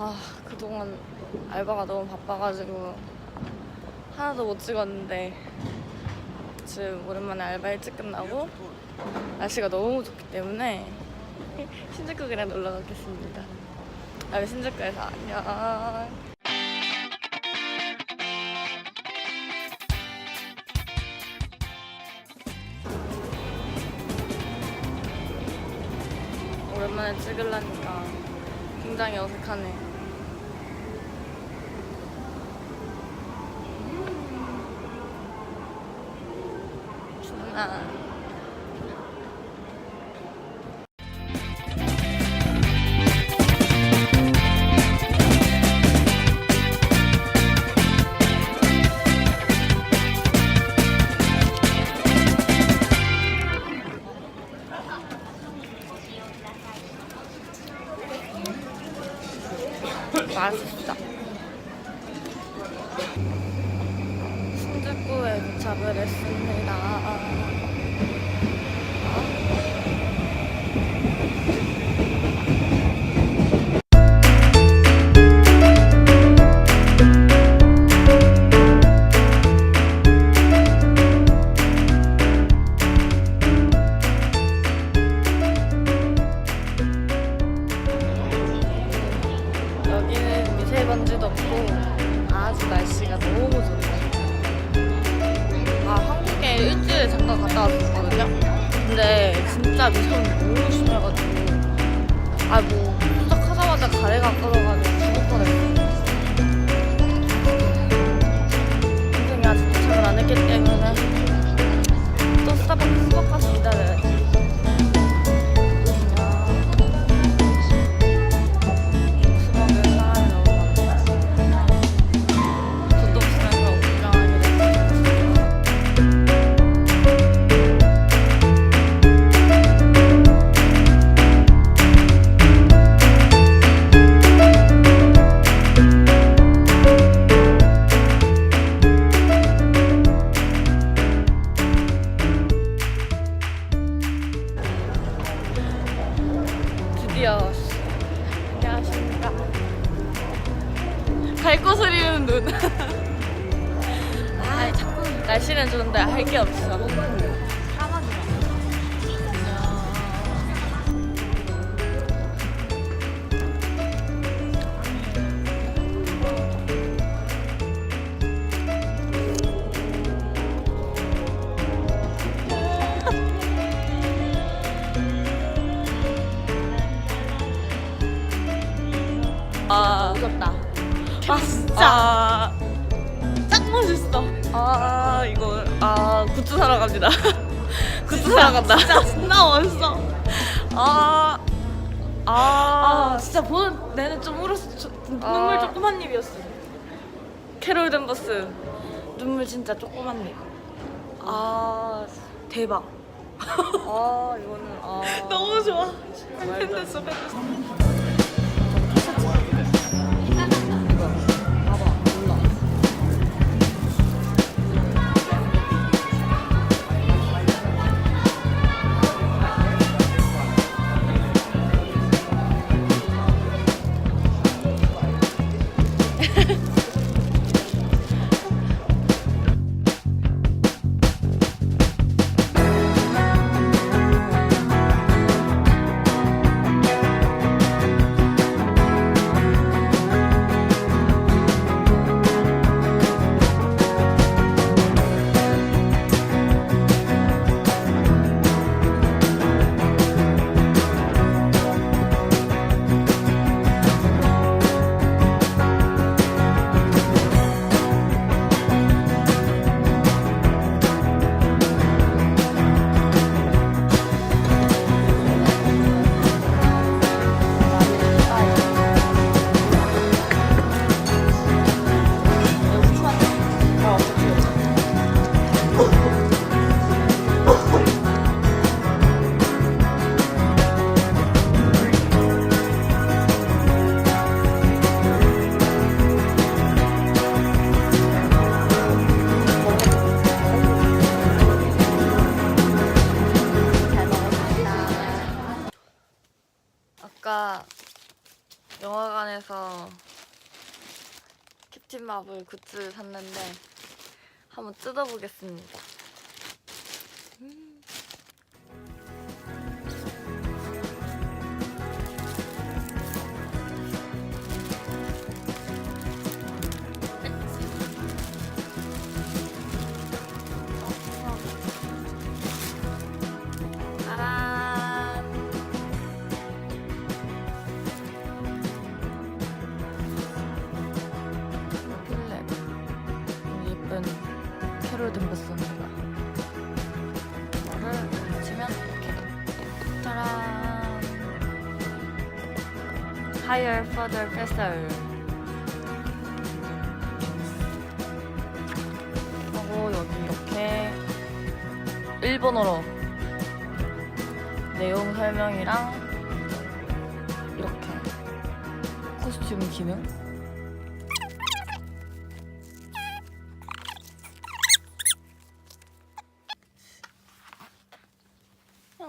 아 그동안 알바가 너무 바빠가지고 하나도 못 찍었는데 지금 오랜만에 알바 일찍 끝나고 날씨가 너무 좋기 때문에 신주쿠 그냥 놀러 가겠습니다. 아 신주쿠에서 안녕. 오랜만에 찍으려니까 굉장히 어색하네. 좋나. 맛있다. 신주쿠에 도착을 했습니다. 갔다 왔었거든요. 근데 진짜 미세먼지 너무 심해가지고 아 뭐 도착하자마자 가래가 끓어가지고 갈곳 흐리는 눈. 아, 자꾸 날씨는 좋은데 할 게 없어 아 진짜 짱 멋있어. 아 이거 아 굿즈 사러 갑니다. 굿즈 사러 간다. 진짜 진짜 멋있어. 아. 아, 아 진짜 보는 내내 좀 울었어. 저, 눈물 아. 조그만 입이었어. 캐롤 댄버스. 눈물 진짜 조그만 입. 아, 대박. 아 이거는 아 너무 좋아. 팬됐어 팬됐어. 캡틴에서 캡틴 마블 굿즈 샀는데 한번 뜯어보겠습니다. 캐롤 듬버스입니다 이거를 치면 이렇게 짜란. Higher, further, faster. 하고 여기 이렇게 일본어로 내용 설명이랑 이렇게 코스튬 기능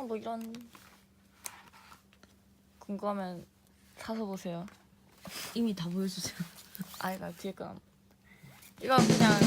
뭐 이런 궁금하면 사서 보세요. 이미 다 보여주세요. 아이가 뒤에 거 이거 그냥